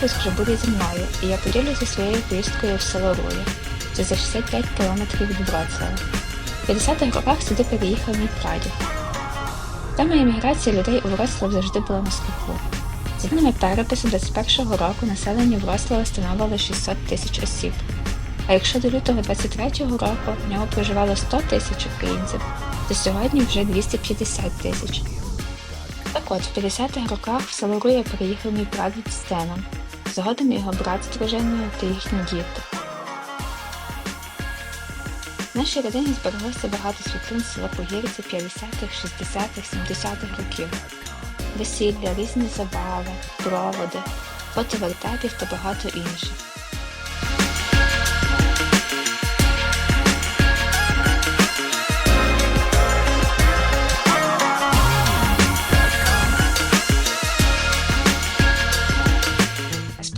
Випуск вже буде зі мною, і я поділюся своєю поїздкою в село Рує. Це за 65 кілометрів від Вроцлава. В 50-х роках сюди переїхав мій прадід. Тема імміграції людей у Вроцлав завжди була на слуху. За даними перепису 21-го року населення Вроцлава становило 600 тисяч осіб. А якщо до лютого 23-го року в ньому проживало 100 тисяч українців, то сьогодні вже 250 тисяч. Так от, в 50-х роках в село Руя переїхав мій прадід з сином, згодом його брат з дружиною та їхні діти. В нашій родині збереглося багато світлин села Погірці 50-х, 60-х, 70-х років. Весілля, різні забави, проводи, фото вертепів та багато інших.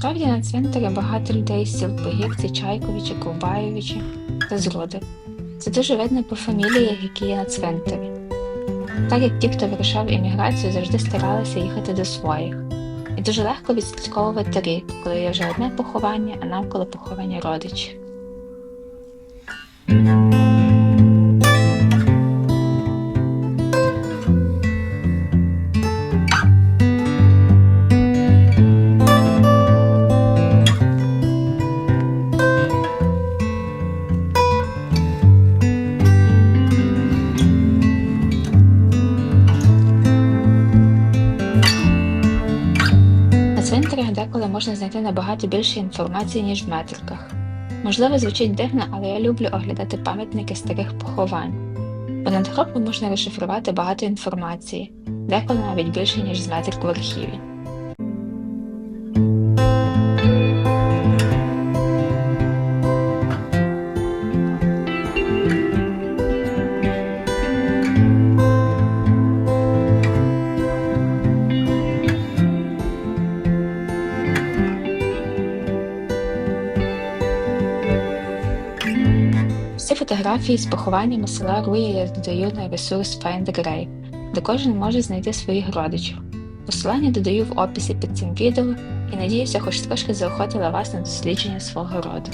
Справді на цвинтарі багато людей з сіл Погірці, Чайковичі, Ковбаєвичі та Зроди. Це дуже видно по фаміліях, які є на цвинтарі. Так як ті, хто вирішав імміграцію, завжди старалися їхати до своїх. І дуже легко відслідковувати рік, коли є вже одне поховання, а навколо поховання родичів. Можна знайти набагато більше інформації, ніж в метриках. Можливо, звучить дивно, але я люблю оглядати пам'ятники старих поховань. Бо над надгробку можна розшифрувати багато інформації, деколи навіть більше, ніж з метрик в архіві. Фотографії з похованнями села Руя я додаю на ресурс Find a Grave, де кожен може знайти своїх родичів. Посилання додаю в описі під цим відео і надіюся, хоч трошки заохотила вас на дослідження свого роду.